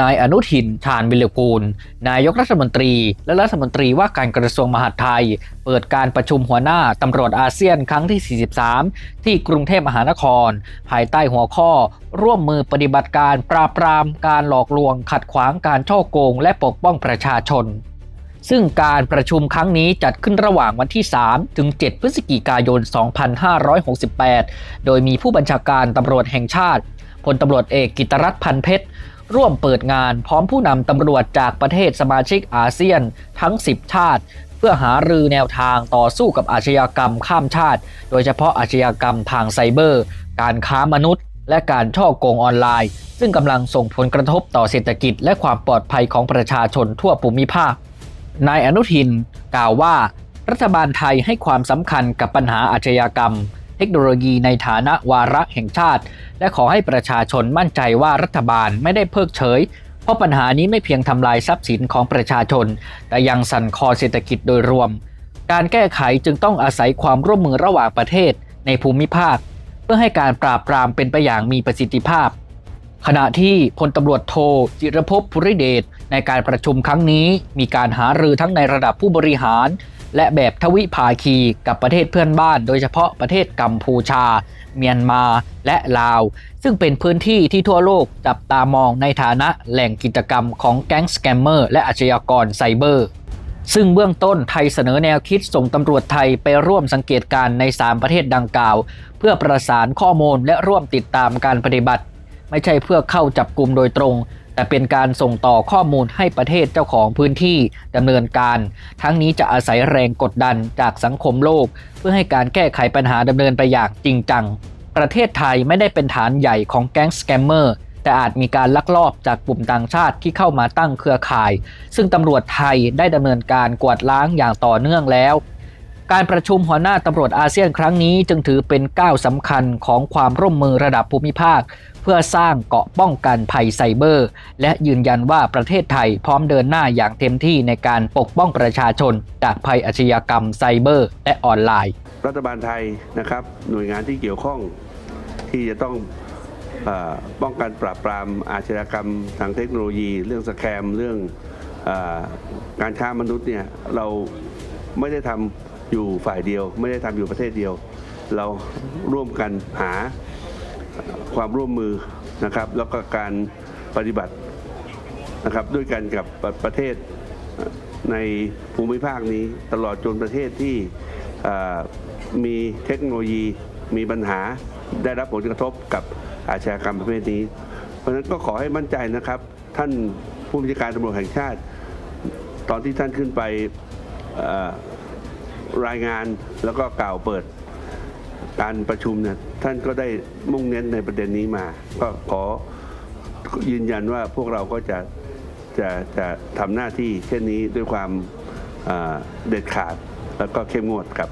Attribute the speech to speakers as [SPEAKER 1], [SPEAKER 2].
[SPEAKER 1] นายอนุทิน ชาญวิรกูล นายกรัฐมนตรี และรัฐมนตรีว่าการกระทรวงมหาดไทย เปิดการประชุมหัวหน้าตำรวจอาเซียนครั้งที่ 43 ที่กรุงเทพมหานคร ภายใต้หัวข้อ ร่วมมือปฏิบัติการปราบปรามการหลอกลวง ขัดขวางการช่อโกง และปกป้องประชาชน ซึ่งการประชุมครั้งนี้จัดขึ้นระหว่างวันที่ 3 ถึง 7 พฤศจิกายน 2568 โดยมีผู้บัญชาการตำรวจแห่งชาติพลตำรวจเอกกิตรัตน์พันเพชร ร่วมเปิดงานพร้อมผู้นำตำรวจจากประเทศสมาชิกอาเซียนทั้ง 10 ชาติ เพื่อหารือแนวทางต่อสู้กับอาชญากรรมข้ามชาติ โดยเฉพาะอาชญากรรมทางไซเบอร์ การค้ามนุษย์ และการช่อโกงออนไลน์ ซึ่งกำลังส่งผลกระทบต่อเศรษฐกิจและความปลอดภัยของประชาชนทั่วภูมิภาค นายอนุทินกล่าวว่า รัฐบาลไทยให้ความสำคัญกับปัญหาอาชญากรรม เทคโนโลยีในฐานะวาระแห่งชาติ และขอให้ประชาชนมั่นใจว่ารัฐบาลไม่ได้เพิกเฉย เพราะปัญหานี้ไม่เพียงทำลายทรัพย์สินของประชาชน แต่ยังสั่นคลอนเศรษฐกิจโดยรวม การแก้ไขจึงต้องอาศัยความร่วมมือระหว่างประเทศในภูมิภาค เพื่อให้การปราบปรามเป็นไปอย่างมีประสิทธิภาพ ขณะที่พลตำรวจโท จิรภพภูริเดชในการประชุมครั้งนี้ มีการหารือทั้งในระดับผู้บริหาร และแบบทวิภาคีกับประเทศเพื่อนบ้าน โดยเฉพาะประเทศกัมพูชา เมียนมาและลาว ซึ่งเป็นพื้นที่ที่ทั่วโลกจับตามองในฐานะแหล่งกิจกรรมของแก๊งสแกมเมอร์และอาชญากรไซเบอร์ ซึ่งเบื้องต้นไทยเสนอแนวคิดส่งตำรวจไทยไปร่วมสังเกตการณ์ใน 3 ประเทศดังกล่าว เพื่อประสานข้อมูลและร่วมติดตามการปฏิบัติ ไม่ใช่เพื่อเข้าจับกลุ่มโดยตรง แต่เป็นการส่งต่อข้อมูลให้ประเทศเจ้าของพื้นที่ดำเนินการ ทั้งนี้จะอาศัยแรงกดดันจากสังคมโลก เพื่อให้การแก้ไขปัญหาดำเนินไปอย่างจริงจัง ประเทศไทยไม่ได้เป็นฐานใหญ่ของแก๊งสแกมเมอร์แต่อาจมีการลักลอบจากกลุ่มต่างชาติที่เข้ามาตั้งเครือข่าย ซึ่งตำรวจไทยได้ดำเนินการกวาดล้างอย่างต่อเนื่องแล้ว การประชุมหัวหน้าตำรวจอาเซียนครั้งนี้จึงถือเป็นก้าวสำคัญของความร่วมมือระดับภูมิภาค เพื่อสร้างเกาะป้องกันภัยไซเบอร์ และยืนยันว่าประเทศไทยพร้อมเดินหน้าอย่างเต็มที่ในการปกป้องประชาชน จากภัยอาชญากรรมไซเบอร์ และออนไลน์
[SPEAKER 2] รัฐบาลไทยนะครับ หน่วยงานที่เกี่ยวข้องที่จะต้องอป้องกันปราบปรามอาชญากรรมทางเทคโนโลยี เรื่องสแกมเรื่องออการค้ามนุษย์เนี่ยเราไม่ได้ทำอยู่ฝ่ายเดียว ไม่ได้ทำอยู่ประเทศเดียว เราร่วมกันหา ความร่วมมือนะครับ แล้วก็การปฏิบัตินะครับด้วยกันกับประประเทศในภูมิภาคนี้ตลอดจนประเทศที่มีเทคโนโลยีมีปัญหาได้รับผลกระทบกับอาชญากรรมประเภทนี้ เพราะฉะนั้นก็ขอให้มั่นใจนะครับ ท่านผู้บัญชาการตำรวจแห่งชาติ ตอนที่ท่านขึ้นไปรายงานแล้วก็กล่าวเปิด การประชุมเนี่ยท่านก็ได้มุ่งเน้นในประเด็นนี้มา ก็ขอยืนยันว่าพวกเราก็จะจะจะทำหน้าที่เช่นนี้ด้วยความเด็ดขาดแล้วก็เข้มงวดครับ